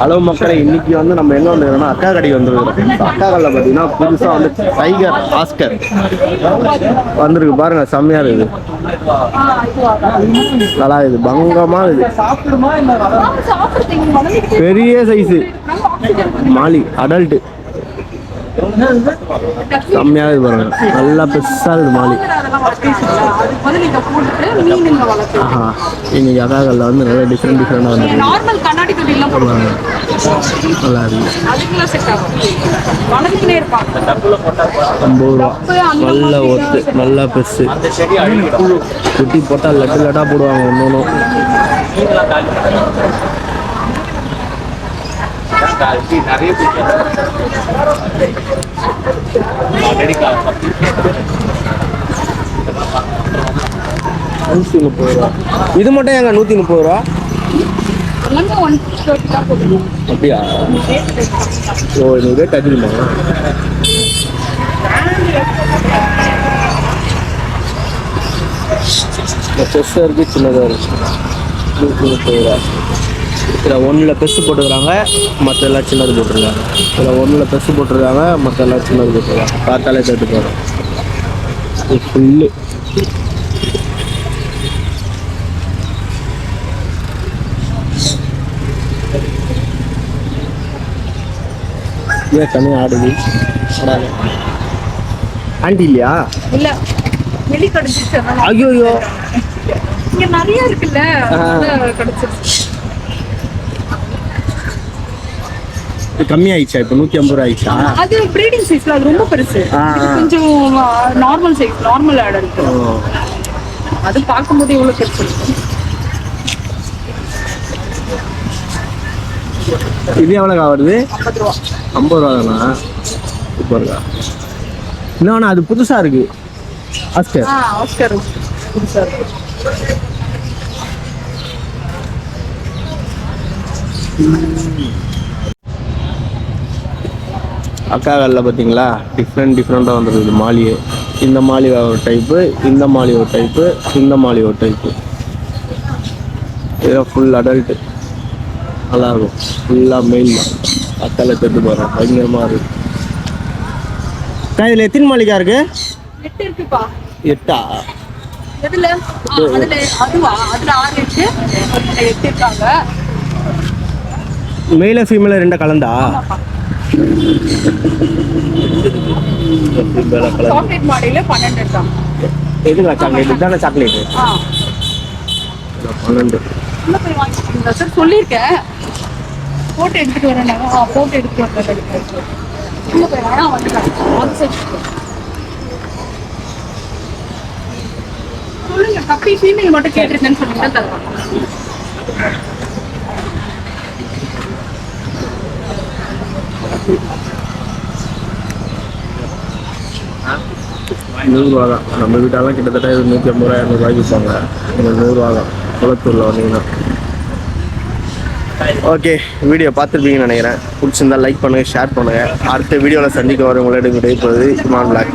Hello மக்களை இன்னைக்கு வந்து நம்ம எங்க வந்துருக்கோம்னா அக்கா கடைக்கு வந்துருக்கோம். அக்கா கடையில் பார்த்தீங்கன்னா புதுசாக வந்து டைகர் ஆஸ்கர் வந்திருக்கு. பாருங்க செம்மையா இருக்குது. நல்லா இது பங்கமா இருக்குது. பெரிய சைஸு மாலி அடல்ட்டு கம்மியாக இது பாருங்க. நல்லா பெருசாக இருக்குது மாலி. ஆஹா இன்னைக்கு அக்கா வந்து நிறைய டிஃப்ரெண்ட் டிஃப்ரெண்டாக வந்து நார்மல் கண்ணாடி தொட்டிலாம் போடுவாங்க நல்லா இருக்குது ஐம்பது ரூபா. நல்ல ஒத்து நல்லா பெருசு குட்டி போட்டால் லட்டு லட்டாக போடுவாங்க ஒன்று ஒன்றும் நூற்றி முப்பது ரூபா இது மட்டும் எங்க நூற்றி முப்பது ரூபா. அப்படியா? ஓ எனக்கு ரேட் அதிகமா பெருசாக இருக்கு சின்னதாக இருக்கு. நூற்றி முப்பது ரூபா. இதில் ஒன்றில் பெருசு போட்டுக்கிறாங்க மற்ற எல்லாம் சின்னது போட்டிருக்காங்க. இதில் ஒன்றில் பெருசு போட்டிருக்காங்க மற்ற எல்லாம் சின்னது போட்டிருக்காங்க. பார்த்தாலே கேட்டு போகிறோம் ஃபுல்லு ஏன் தனியாக ஆடுது. ஆண்டி இல்லையா? இல்ல. வெளி கடிச்சிச்சு. ஐயோ இங்க நிறைய இருக்குல்ல கடிச்சிருச்சு. கம்மியாயிடுச்சா? இப்போ நூற்றி ஐம்பது ரூபா ஆயிடுச்சா? அது ப்ரீடிங் சைஸ்ல அது ரொம்ப பெருசு. கொஞ்சம் நார்மல் சைஸ் நார்மல் ஆட் இருக்கு அது பார்க்கும்போது எவ்வளவு பெருசு இது எவ்வளோக்கா வருது? ஐம்பது ரூபா. தானா சூப்பர்க்கா இன்னொன்று அது புதுசாக இருக்கு. ஆஸ்கர் ஆஸ்கர் புதுசா இருக்கு. அக்கா கல்ல பார்த்தீங்களா? டிஃப்ரெண்ட் டிஃப்ரெண்ட்டாக வந்துருக்குது. மாலியே இந்த மாலி ஒரு டைப்பு இந்த மாலி ஒரு டைப்பு இந்த மாலி ஒரு டைப்பு இதெல்லாம் ஃபுல் அடல்ட்டு நல்லாயிருக்கும். ஃபுல்லாக மெயில் தான் அக்கால கட்டு போகிறோம் பயங்கரமாக இருக்கு. அக்கா இதில் எத்தனை மாளிகா இருக்கு? எட்டு மெயில ஃபீமேல ரெண்டா கலந்து? சாக்லேட் மாடியில பன்னெண்டு இருக்காங்க எதுங்க சாக்லேட் இதுதானே சாக்லேட்டு பன்னெண்டு. உள்ள போய் வாங்கிக்கிறீங்களா சார் சொல்லியிருக்கேன். போட்டோ எடுத்துட்டு வரேன். போட்டோ எடுத்துட்டு வரேன். உள்ள போய் side. சொல்லுங்க கப்பி ஃபீமேல் மட்டும் கேட்டிருந்தேன்னு சொன்னீங்கன்னா தருவாங்க நூறுரூவா தான் நம்ம வீட்டாலாம் கிட்டத்தட்ட நூற்றி ஐம்பது ரூபா இரநூறுவாய்க்கு விற்பாங்க இங்கே நூறுரூவா தான் குளத்தூரில் வந்தீங்கன்னா. ஓகே வீடியோ பார்த்துருப்பீங்கன்னு நினைக்கிறேன். பிடிச்சிருந்தா லைக் பண்ணுங்கள் ஷேர் பண்ணுங்கள் அடுத்த வீடியோவில் சந்திக்க வரவங்களோட போகிறது இமான் பிளாக்.